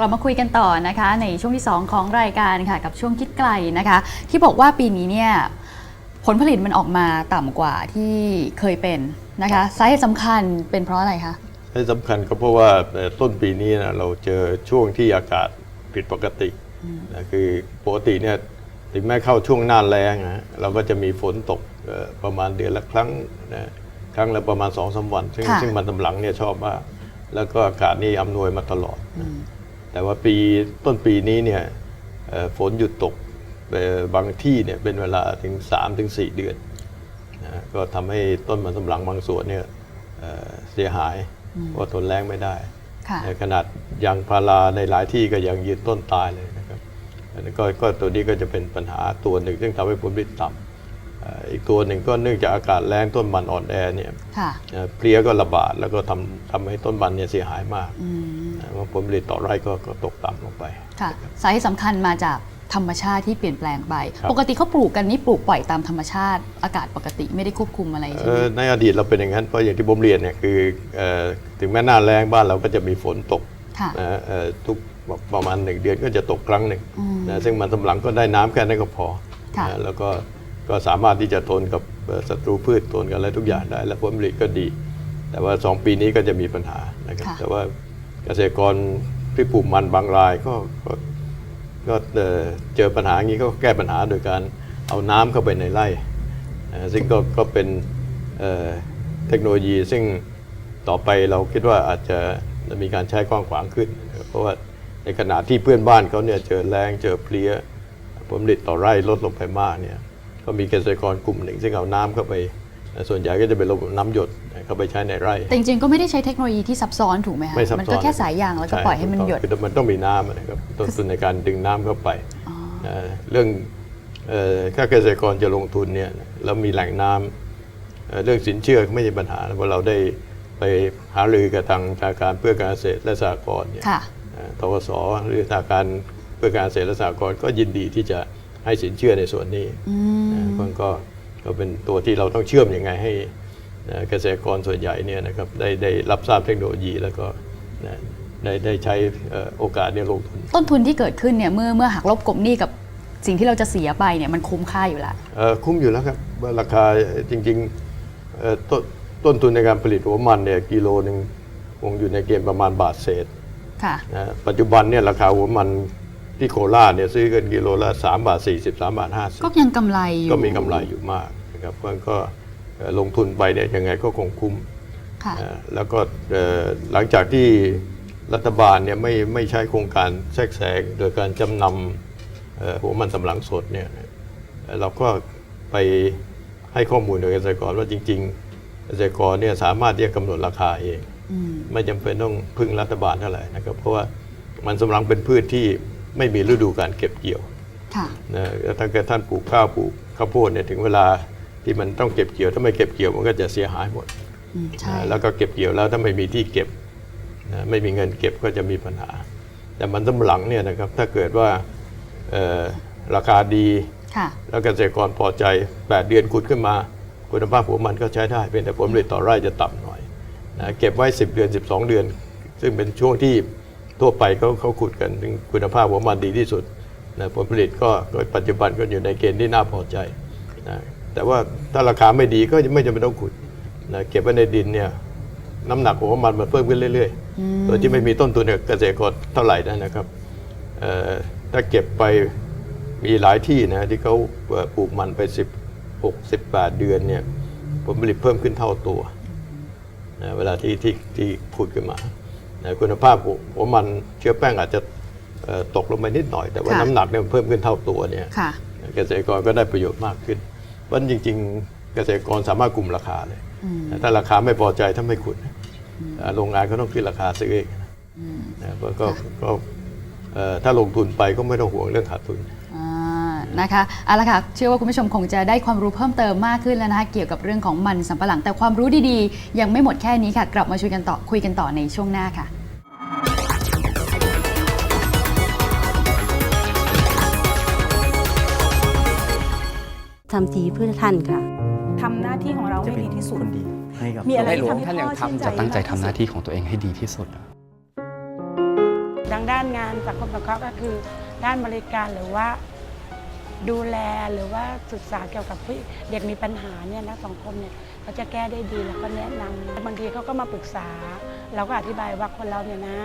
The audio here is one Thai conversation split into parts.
กลับมาคุยกันต่อนะคะ ในช่วงที่ 2 ของรายการค่ะ กับช่วงคิดไกลนะคะ ที่บอกว่าปีนี้เนี่ยผลผลิตมันออกมาต่ำกว่าที่เคยเป็นนะคะสาเหตุสำคัญเป็นเพราะอะไรคะที่สำคัญก็เพราะว่าเอ่อต้นปีนี้นะเราเจอช่วงที่อากาศผิดปกตินะคือปกติเนี่ยถึงแม้เข้าช่วงหน้าแล้งนะเราก็จะมีฝนตกเอ่อประมาณเดือนละครั้งนะครั้งละประมาณสองสาวัน ซึ่งค่ะซึ่งมันสำหลังเนี่ยชอบมากแล้วก็อากาศนี่อำนวยมาตลอดนะ แต่ว่าปีต้นปีนี้เนี่ยเอ่อฝนหยุดตกเอ่อบางที่เนี่ยเป็นเวลาถึง 3-4ถึง4เดือนนะก็ทำให้ต้นมันสำปะหลังบางส่วนเนี่ยเอ่อเสียหายเพราะทนแรงไม่ได้ค่ะในขนาดยางพาราในหลายที่ก็ยังยืนต้นตายเลยนะครับอันนี้ก็ก็ตัวนี้ก็จะเป็นปัญหาตัวหนึ่งซึ่งทำให้ผลผลิตต่ำเอ่ออีกตัวหนึ่งก็เนื่องจากอากาศแรงต้นมันอ่อนแอเนี่ยค่ะเอ่อเพลี้ยก็ระบาดแล้วก็ทำทำให้ต้นมันเนี่ยเสียหายมากอืมนะ ว่าผลผลิตต่อไร่ก็ก็ตกต่ำลงไป ค่ะสาเหตุสำคัญมาจากธรรมชาติที่เปลี่ยนแปลงไป ครับ ปกติเขาปลูกกันนี่ปลูกปล่อยตามธรรมชาติ อากาศปกติไม่ได้ควบคุมอะไรใช่เอ่ไหม อในอดีตเราเป็นอย่างนั้นเพราะอย่างที่ผมเรียนเนี่ยคือเอ่อถึงแม้หน้าแรงบ้านเราก็จะมีฝนตกค่ะ นะฮะเอ่อทุกประมาณหนึ่งเดือนก็จะตกครั้งหนึ่งอืม นะซึ่งมันสำปะหลังก็ได้น้ำแค่นั้นก็พอค่ะ นะแล้วก็ก็สามารถที่จะทนกับเอ่อศัตรูพืชทนกับอะไรทุกอย่างได้ และผลผลิตก็ดี แต่ว่า2ปีนี้ก็จะมีปัญหานะครับค่ะ แต่ว่า เกษตรกรที่ปลูกมันบางรายก็ก็ก็เจอปัญหาอย่างนี้ก็แก้ปัญหาโดยการเอาน้ำเข้าไปในไร่ ซึ่งก็ก็เป็นเเทคโนโลยีซึ่งต่อไปเราคิดว่าอาจจะมีการใช้กว้างขวางขึ้น เพราะว่าในขณะที่เพื่อนบ้านเขาเนี่ยเจอแรงเจอเพลี้ยผลผลิตต่อไร่ลดลงไปมากเนี่ยก็มีเกษตรกรกลุ่มหนึ่ง ซึ่งเอาน้ำเข้าไป ส่วนใหญ่ก็จะเป็นระบบน้ำหยดเข้าไปใช้ในไร่ แต่จริงๆก็ไม่ได้ใช้เทคโนโลยีที่ซับซ้อนถูกไหมคะไม่ซับซ้อนมันก็แค่สายยางแล้วก็ปล่อยให้มันหยดคือมันต้องมีน้ำนะครับต้นทุนในการดึงน้ำเข้าไปอ๋อนะเรื่องเอ่อถ้าเกษตรกรจะลงทุนเนี่ยแล้วมีแหล่งน้ำเอ่อเรื่องสินเชื่อไม่ใช่ปัญหาเพราะเราได้ไปหารือกับทางธนาคารเพื่อการเกษตรและสหกรณ์เนี่ยค่ะเอ่อทกสหรือธนาคารเพื่อการเกษตรและสหกรณ์ก็ยินดีที่จะให้สินเชื่อในส่วนนี้อืมนะมันก็ ก็เป็นตัวที่เราต้องเชื่อมยังไงให้นะเกษตรกรส่วนใหญ่เนี่ยนะครับได้ได้รับทราบเทคโนโลยีแล้วก็นะได้ได้ใช้เอ่อโอกาสเนี้ลงทุน ต้นทุนที่เกิดขึ้นเนี่ยเมื่อเมื่อหักลบกบหนี้กับสิ่งที่เราจะเสียไปเนี่ยมันคุ้มค่าอยู่แล้วเอ่อคุ้มอยู่แล้วครับว่าราคาจริงๆเอ่อต้นต้นทุนในการผลิตหัวมันเนี่ยกิโลหนึ่งคงอยู่ในเกณฑ์ประมาณบาทเศษค่ะนะปัจจุบันเนี่ยราคาหัวมัน ที่โคราชเนี่ยซื้อกันกิโลละ3บาท40 3บาท50 ก็ยังกำไรอยู่ก็มีกำไรอยู่มากนะครับมันก็เอ่อลงทุนไปเนี่ยยังไงก็คงคุ้มค่ะเอ่อแล้วก็เอ่อหลังจากที่รัฐบาลเนี่ยไม่ไม่ใช้โครงการแทรกแซงโดยการจำนำเอ่อหัวมันสำปะหลังสดเนี่ยเอ่อเราก็ไปให้ข้อมูลกับเกษตรกรว่าจริงๆ เกษตรกรเนี่ยสามารถที่จะกำหนดราคาเอง อืม ไม่จำเป็นต้องพึ่งรัฐบาลเท่าไหร่นะครับเพราะว่ามันสำปะหลังเป็นพืชที่ ไม่มีฤดูการเก็บเกี่ยวค่ะนะถ้าเกิดท่านปลูกข้าวปลูกข้าวโพดเนี่ยถึงเวลาที่มันต้องเก็บเกี่ยว ถ้าไม่เก็บเกี่ยวมันก็จะเสียหายหมดอืมใช่นะแล้วก็เก็บเกี่ยวแล้วถ้าไม่มีที่เก็บนะไม่มีเงินเก็บก็จะมีปัญหา แต่มันสำปะหลังเนี่ยนะครับถ้าเกิดว่าเอ่อราคาดีค่ะแล้วเกษตรกรพอใจ 8 เดือนขุดขึ้นมา คุณภาพหัวมันก็ใช้ได้เป็นแต่ผลผลิตต่อไร่จะต่ำหน่อยนะเก็บไว้ 10 เดือน 12 เดือน ซึ่งเป็นช่วงที่ ทั่วไปเขาเขาขุดกันถึงคุณภาพหัวมันดีที่สุดนะผลผลิตก็โดยปัจจุบันก็อยู่ในเกณฑ์ที่น่าพอใจนะแต่ว่าถ้าราคาไม่ดีก็ไม่จำเป็นต้องขุดนะเก็บไว้ในดินเนี่ยน้ำหนักหัวมันมันเพิ่มขึ้นเรื่อยๆ โดยที่ไม่มีต้นทุนกับเกษตรกรเท่าไหร่นะครับเอ่อถ้าเก็บไปมีหลายที่นะที่เขาเอ่อปลูกมันไป 16 18 เดือนเนี่ยผลผลิตเพิ่มขึ้นเท่าตัวนะเวลาที่ที่ที่ขุดขึ้นมา นะคุณภาพหัวมันเชื้อแป้งอาจจะเอ่อตกลงไปนิดหน่อย แต่ว่าค่ะน้ำหนักเนี่ยมันเพิ่มขึ้นเท่าตัวเนี่ยค่ะเกษตรกรก็ได้ประโยชน์มากขึ้นเพราะฉะนั้นจริง ๆ เกษตรกรสามารถกลุ่มราคาเลยถ้าราคาไม่พอใจถ้าไม่ขุดอ่าโรงงานก็ต้องขึ้นราคาซื้อเองนะเพราะก็ก็เอ่อถ้าลงทุนไปก็ไม่ต้องห่วงเรื่องขาดทุนอ่า นะคะเอาละค่ะเชื่อว่าคุณผู้ชมคงจะได้ความรู้เพิ่มเติมมากขึ้นแล้วนะคะเกี่ยวกับเรื่องของมันสำปะหลังแต่ความรู้ดีๆ ยังไม่หมดแค่นี้ค่ะ กลับมาช่วยกันต่อคุยกันต่อในช่วงหน้าค่ะทำดีเพื่อท่านค่ะ ทำหน้าที่ของเราจะให้เป็นดีที่สุด คนดีให้กับมีอะไรในหลวงที่ทำให้ท่านยังพ่อชื่นทำใจจะตั้งใจทำหน้าที่ของตัวเองให้ดีที่สุด ดังด้านานงานสังคมสงเคราะห์ก็คือ ด้านบริการหรือว่า ดูแลหรือว่าศึกษาเกี่ยวกับเด็กมีปัญหาเนี่ยนะสังคมเนี่ยเขาจะแก้ได้ดีแล้วก็แนะนำบางทีเขาก็มาปรึกษา เราก็อธิบายว่าคนเราเนี่ยนะ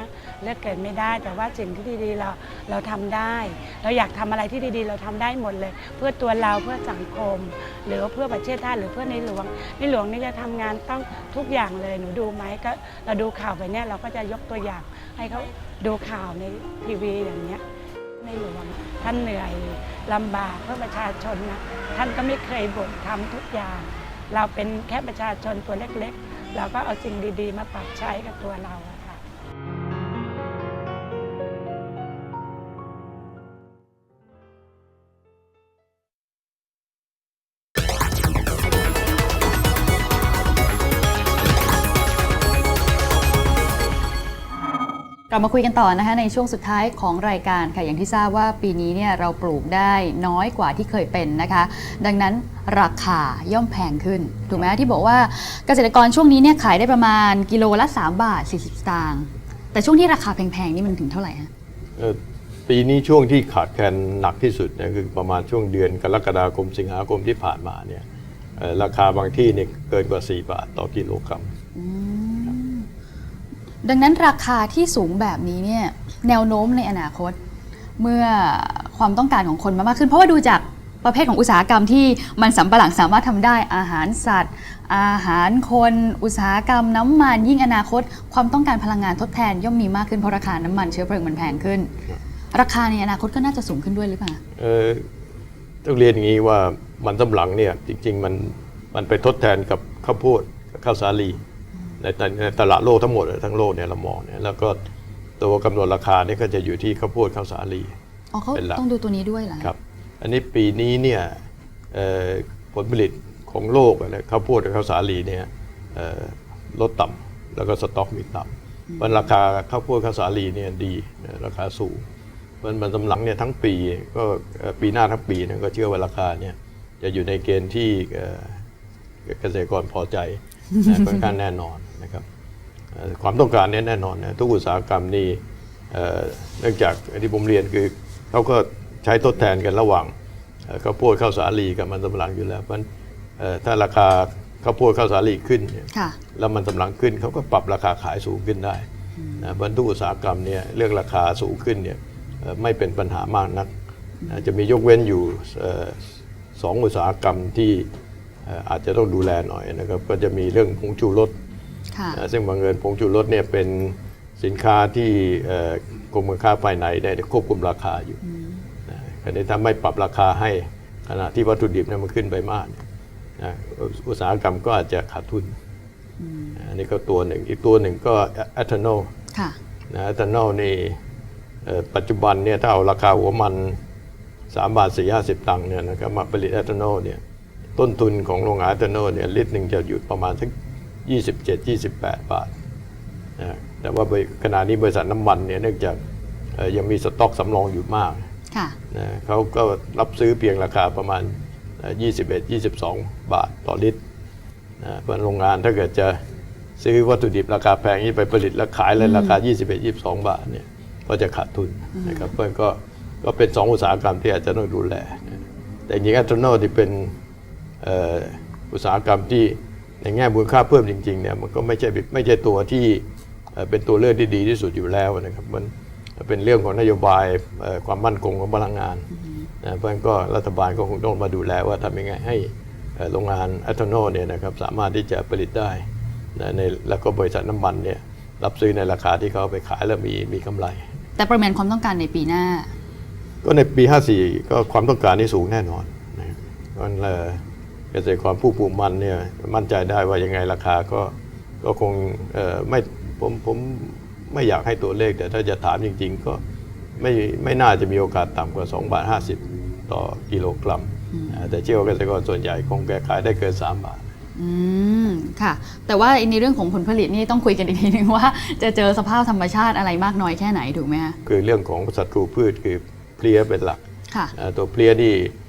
เลือกเกิดไม่ได้ แต่ว่าสิ่งที่ดีๆเราเราทำได้ เราอยากทำอะไรที่ดีๆ เราทำได้หมดเลย เพื่อตัวเราเพื่อสังคม หรือว่าเพื่อประเทศชาติหรือเพื่อในหลวงในหลวงนี่จะทำงานต้องทุกอย่างเลยหนูดูไหมก็เราดูข่าวไปเนี่ยเราก็จะยกตัวอย่างให้เขาดูข่าวในทีวีอย่างเนี้ย ในหลวงท่านเหนื่อยลำบากเพื่อประชาชนนะท่านก็ไม่เคยบ่นทำทุกอย่าง เราเป็นแค่ประชาชนตัวเล็กๆ เราก็เอาสิ่งดีๆ มาปรับใช้กับตัวเรา อะค่ะกลับมาคุยกันต่อนะคะในช่วงสุดท้ายของรายการค่ะอย่างที่ทราบว่าปีนี้เนี่ยเราปลูกได้น้อยกว่าที่เคยเป็นนะคะ ดังนั้นราคาย่อมแพงขึ้น ถูกไหมที่บอกว่าเกษตรกรช่วงนี้เนี่ยขายได้ประมาณกิโลละ 3 บาท 40สตางค์แต่ช่วงที่ราคาแพงๆนี่มันถึงเท่าไหร่ฮะปีนี้ช่วงที่ขาดแคลนหนักที่สุดเนี่ยคือประมาณช่วงเดือนกรกฎาคมสิงหาคมที่ผ่านมาเนี่ยราคาบางที่เนี่ยเกินกว่า 4 บาทต่อกิโลกรัม ดังนั้นราคาที่สูงแบบนี้เนี่ยแนวโน้มในอนาคต เมื่อความต้องการของคนมามากขึ้น เพราะว่าดูจากประเภทของอุตสาหกรรมที่มันสำปะหลังสามารถทำได้อาหารสัตว์ อาหารคน อุตสาหกรรมน้ำมันยิ่งอนาคต ความต้องการพลังงานทดแทนย่อมมีมากขึ้นเพราะราคาน้ำมันเชื้อเพลิงมันแพงขึ้น ราคาในอนาคตก็น่าจะสูงขึ้นด้วยหรือเปล่าเออต้องเรียนอย่างนี้ว่ามันสำปะหลังเนี่ยจริง ๆ มันมันไปทดแทนกับข้าวโพดข้าวสาลี ในตในตลาดโลกทั้งหมดทั้งโลกเนี่ยเรามองเนี่ยแล้วก็ตัวกำหนดราคาเนี่ยก็จะอยู่ที่ข้าวโพดข้าวสาลีอ๋อเขาเป็นหลักต้องดูตัวนี้ด้วยเหรอครับอันนี้ปีนี้เนี่ยเอ่อผลผลิตของโลกอะนะข้าวโพดกับข้าวสาลีเนี่ยเอ่อลดต่ำแล้วก็สต็อกมีต่ำมันราคาข้าวโพดข้าวสาลีเนี่ยดีนะราคาสูงมันมันสำหลังเนี่ยทั้งปีก็เอ่อปีหน้าทั้งปีเนยก็เชื่อว่าราคาเนี่ยจะอยู่ในเกณฑ์ที่เอ่อเกษตรกรพอใจนะค่อนข้างแน่นอน นะครับเอ่อความต้องการเนี่ยแน่นอนนะทุกอุตสาหกรรมนี่เอ่อเนื่องจากที่ผมเรียนคือเขาก็ใช้ทดแทนกันระหว่างเอ่อข้าวโพดข้าวสาลีกับมันสำปะหลังอยู่แล้วเพราะฉะนั้นเอ่อถ้าราคาข้าวโพดข้าวสาลีขึ้นเนี่ยค่ะแล้วมันสำปะหลังขึ้นเขาก็ปรับราคาขายสูงขึ้นได้นะบรรทุกอุตสาหกรรมเนี่ยเรื่องราคาสูงขึ้นเนี่ยเอ่อไม่เป็นปัญหามากนักนะจะมียกเว้นอยู่เอ่อสองอุตสาหกรรมที่เอ่ออาจจะต้องดูแลหน่อยนะครับก็จะมีเรื่องผงชูรสค่ะนะ ซึ่งบางเอิญผงชูรสเนี่ยเป็นสินค้าที่เอ่อกรมการค้าภายในได้ควบคุมราคาอยู่นะคราวนี้ถ้าไม่ปรับราคาให้ขณะที่วัตถุดิบเนี่ยมันขึ้นไปมากเนี่ยนะอุตสาหกรรมก็อาจจะขาดทุนอันนี้ก็ตัวหนึ่ง อีกตัวหนึ่งก็แอทานอลค่ะนะแอทานอลนี่เอ่อปัจจุบันเนี่ยถ้าเอาราคาหัวมัน3บาท4 50ตังค์เนี่ยนะครับมาผลิตแอทานอลเนี่ยต้นทุนของโรงงานแอทานอลเนี่ยลิตรหนึ่งจะอยู่ประมาณสัก 27-28 บาทนะแต่ว่าขณะนี้บริษัทน้ำมันเนี่ยเนื่องจากเอ่อยังมีสต็อกสำรองอยู่มากค่ะนะเขาก็รับซื้อเพียงราคาประมาณเอ่อ21-22 บาทต่อลิตรนะเพราะโรงงานถ้าเกิดจะซื้อวัตถุดิบราคาแพงนี้ไปผลิตแล้วขายเลยราคา 21-22 บาทเนี่ยก็จะขาดทุนนะครับเพราะฉะนั้นก็ก็เป็นสองอุตสาหกรรมที่อาจจะต้องดูแลนะแต่จริงๆแอตโนที่เป็นเอ่ออุตสาหกรรมที่ ในแง่มูลค่าเพิ่มจริงๆเนี่ยมันก็ไม่ใช่ไม่ใช่ตัวที่เอ่อเป็นตัวเลือกที่ดีที่สุดอยู่แล้วนะครับมันเป็นเรื่องของนโยบายเอ่อความมั่นคงของพลังงานนะเพราะฉะนั้นก็รัฐบาลก็คงต้องมาดูแลว่าทำยังไงให้เอ่อโรงงานแอตโนเนี่ยนะครับสามารถที่จะผลิตได้นะในแล้วก็บริษัทน้ำมันเนี่ยรับซื้อในราคาที่เขาเอาไปขายแล้วมีมีกำไร แต่ประมาณความต้องการในปีหน้า ก็ในปี 54 ก็ความต้องการนี่สูงแน่นอนนะครับเพราะฉะนั้น เอ่อเกษตรกรผู้ปลูกมันเนี่ยมั่นใจได้ว่ายังไงราคาก็ก็คงเอ่อไม่ผมผมไม่อยากให้ตัวเลข แต่ถ้าจะถามจริง ๆ ก็ไม่ไม่น่าจะมีโอกาสต่ำกว่า2บาท50 ต่อกิโลกรัมอ่าแต่เชื่อว่าเกษตรกรส่วนใหญ่คงแก้ขายได้เกิน 3 บาทอืมค่ะ แต่ว่าในเรื่องของผลผลิตนี่ต้องคุยกันอีกทีนึงว่า จะเจอสภาพธรรมชาติอะไรมากน้อยแค่ไหนถูกไหมคะคือเรื่องของศัตรูพืชคือเพลี้ยเป็นหลักค่ะเอ่อตัวเพลี้ยนี่เอ่อ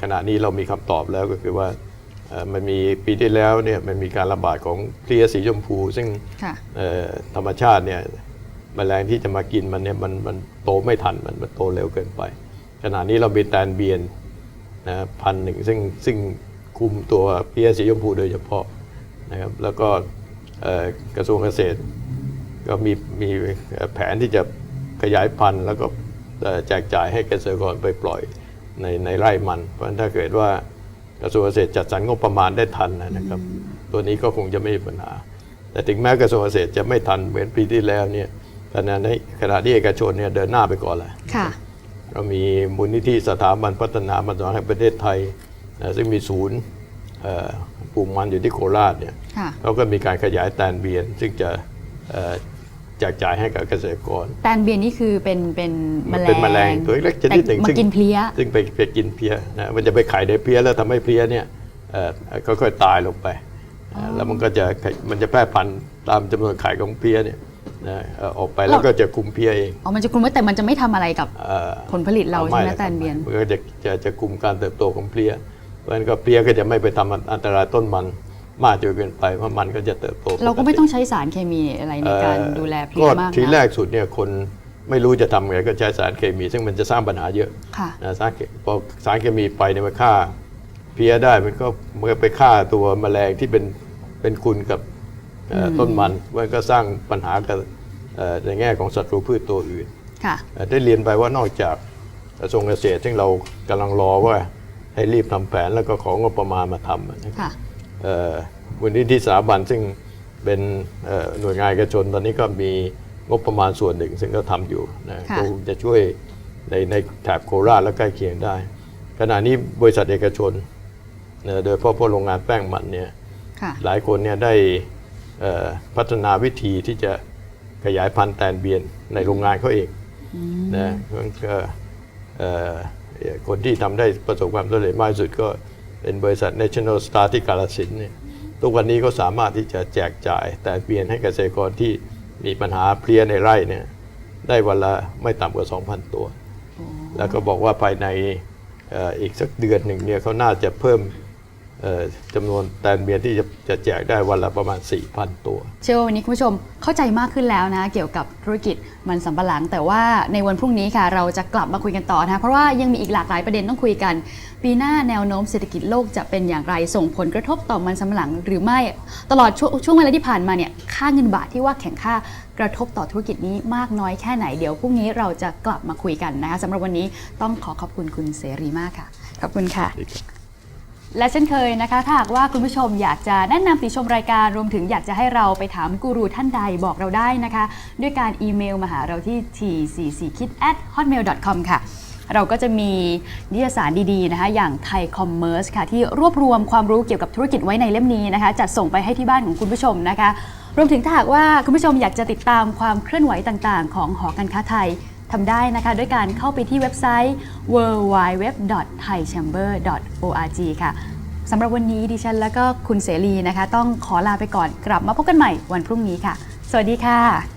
ขณะนี้เรามีคำตอบแล้วก็คือว่าเอ่อมันมีปีที่แล้วเนี่ยมันมีการระบาดของเพลี้ยสีชมพู ซึ่งค่ะเอ่อธรรมชาติเนี่ยแมลงที่จะมากินมันเนี่ยมันมันโตไม่ทันมันมันโตเร็วเกินไป ขณะนี้เรามีแตนเบียนนะพันหนึ่งซึ่งซึ่งคุมตัวเพี้ยสีชมพูโดยเฉพาะนะครับแล้วก็เอ่อกระทรวงเกษตร ก็มีมีแผนที่จะขยายพันธุ์ แล้วก็เอ่อแจกจ่ายให้เกษตรกรไปปล่อย ในในไร่มัน เพราะฉะนั้นถ้าเกิดว่ากระทรวงเกษตรจัดสรรงบประมาณได้ทันนะครับ ตัวนี้ก็คงจะไม่มีปัญหา แต่ถึงแม้กระทรวงเกษตรจะไม่ทันเหมือนปีที่แล้วเนี่ยขณะนี้ขณะที่เอกชนเนี่ยเดินหน้าไปก่อนแล้วค่ะเรามีมูลนิธิสถาบันพัฒนามันสอนแห่งประเทศไทยนะซึ่งมีศูนย์เอ่อปลูกมันอยู่ที่โคราชเนี่ยค่ะเขาก็มีการขยายแตนเบียน ซึ่งจะเอ่อแจกจ่ายให้กับเกษตรกรแตนเบียนนี่คือเป็นเป็นแมมันลงเป็นแมลงตัวเล็กๆชนิดหนึ่งแต่มาซึ่งกินเพลี้ยซึ่งไปไปกินเพลี้ยนะมันจะไปไข่ในเพลี้ยแล้วทำให้เพลี้ยเนี่ยเอ่อค่อยๆตายลงไปนะแล้วมันก็จะมันจะแพร่พันธุ์ตามจำนวนไข่ของเพลี้ยเนี่ยนะเอ่อออกไปแล้วก็จะคุมเพลี้ยเองอ๋อมันจะกลุ่มไว้แต่มันจะไม่ทำอะไรกับเอ่อผลผลิตเราใช่ไหมหรอกแตนเบียนมันก็จะจะจะคุมการเติบโตของเพลี้ยเพราะฉะนั้นก็เพลี้ยก็จะไม่ไปทำอันตรายต้นมัน มากจนเกินไปเพราะมันก็จะเติบโตเราก็ไม่ปติต้องใช้สารเคมีอะไรในการเอ่อดูแลเพลี้ก็ยมากทีนะแรกสุดเนี่ยคนไม่รู้จะทำไงก็ใช้สารเคมี ซึ่งมันจะสร้างปัญหาเยอะค่ะนะสารเคพอสารเคมีไปเนี่ยมันฆ่าเพลี้ยได้มันก็มันก็ไปฆ่าตัวแมลงที่เป็นเป็นคุณกับเอ่ออต้นมันมันก็สร้างปัญหากับเอ่อในแง่ของศัตรูพืชตัวอื่นค่ะเอ่อได้เรียนไปว่านอกจากกระทรวงเกษตรซึ่งเรากำลังรอว่าให้รีบทำแผนแล้วก็ของงบประมาณมาทำ นะครับค่ะเอ่อมูลนิธิสถาบันซึ่งเป็นเอ่อหน่วยงานเอกชนตอนนี้ก็มีงบประมาณส่วนหนึ่ง ซึ่งก็ทำอยู่นะค่ะก็จะช่วยในในแถบโคราชและใกล้เคียงได้ ขณะนี้บริษัทเอกชนเอ่อโดยเฉพาะพวกโรงงานแป้งมันเนี่ยค่ะหลายคนเนี่ยได้เอ่อพัฒนาวิธีที่จะขยายพันธุ์แตนเบียนในโรงงานเขาเองนะมันก็เอ่อคนที่ทำได้ประสบความสำเร็จมากที่สุดก็ เป็นบริษัท National Star ที่กาลสินเนี่ยทุกวันนี้ก็สามารถที่จะแจกจ่าย แต่เบียนให้เกษตรกรที่มีปัญหาเพลี้ยในไร่เนี่ยได้วันละไม่ต่ำกว่า 2,000 ตัว แล้วก็บอกว่าภายในออีกสักเดือนหนึ่งเนี่ยเขาน่าจะเพิ่ม จำนวนแตนเบียนที่จะจะแจกได้วันละประมาณ 4,000 ตัว เชื่อว่าวันนี้คุณผู้ชมเข้าใจมากขึ้นแล้วนะ เกี่ยวกับธุรกิจมันสำปะหลัง แต่ว่าในวันพรุ่งนี้ค่ะเราจะกลับมาคุยกันต่อนะคะเพราะว่ายังมีอีกหลากหลายประเด็นต้องคุยกัน ปีหน้าแนวโน้มเศรษฐกิจโลกจะเป็นอย่างไรส่งผลกระทบต่อมันสำปะหลัง หรือไม่ตลอดช่วงช่วงเวลาที่ผ่านมาเนี่ยค่าเงินบาทที่ว่าแข่งค่ากระทบต่อธุรกิจนี้มากน้อยแค่ไหนเดี๋ยวพรุ่งนี้เราจะกลับมาคุยกันนะคะสำหรับวันนี้ต้องขอขอบคุณคุณเสรีมากค่ะขอบคุณค่ะ และเช่นเคยนะคะถ้าหากว่าคุณผู้ชมอยากจะแนะนำติชมรายการรวมถึงอยากจะให้เราไปถามกูรูท่านใดบอกเราได้นะคะ ด้วยการอีเมลมาหาเราที่ t44kid at hotmail com ค่ะ เราก็จะมีนิตยสารดีๆนะคะอย่างไทยคอมเมอร์สค่ะที่รวบรวมความรู้เกี่ยวกับธุรกิจไว้ในเล่มนี้นะคะ จัดส่งไปให้ที่บ้านของคุณผู้ชมนะคะ รวมถึงถ้าหากว่าคุณผู้ชมอยากจะติดตามความเคลื่อนไหวต่างๆ ของหอการค้าไทย ทำได้นะคะด้วยการเข้าไปที่เว็บไซต์ www.thaichamber.org ค่ะสำหรับวันนี้ดิฉันและก็คุณเสรีนะคะ ต้องขอลาไปก่อนกลับมาพบกันใหม่วันพรุ่งนี้ค่ะ สวัสดีค่ะ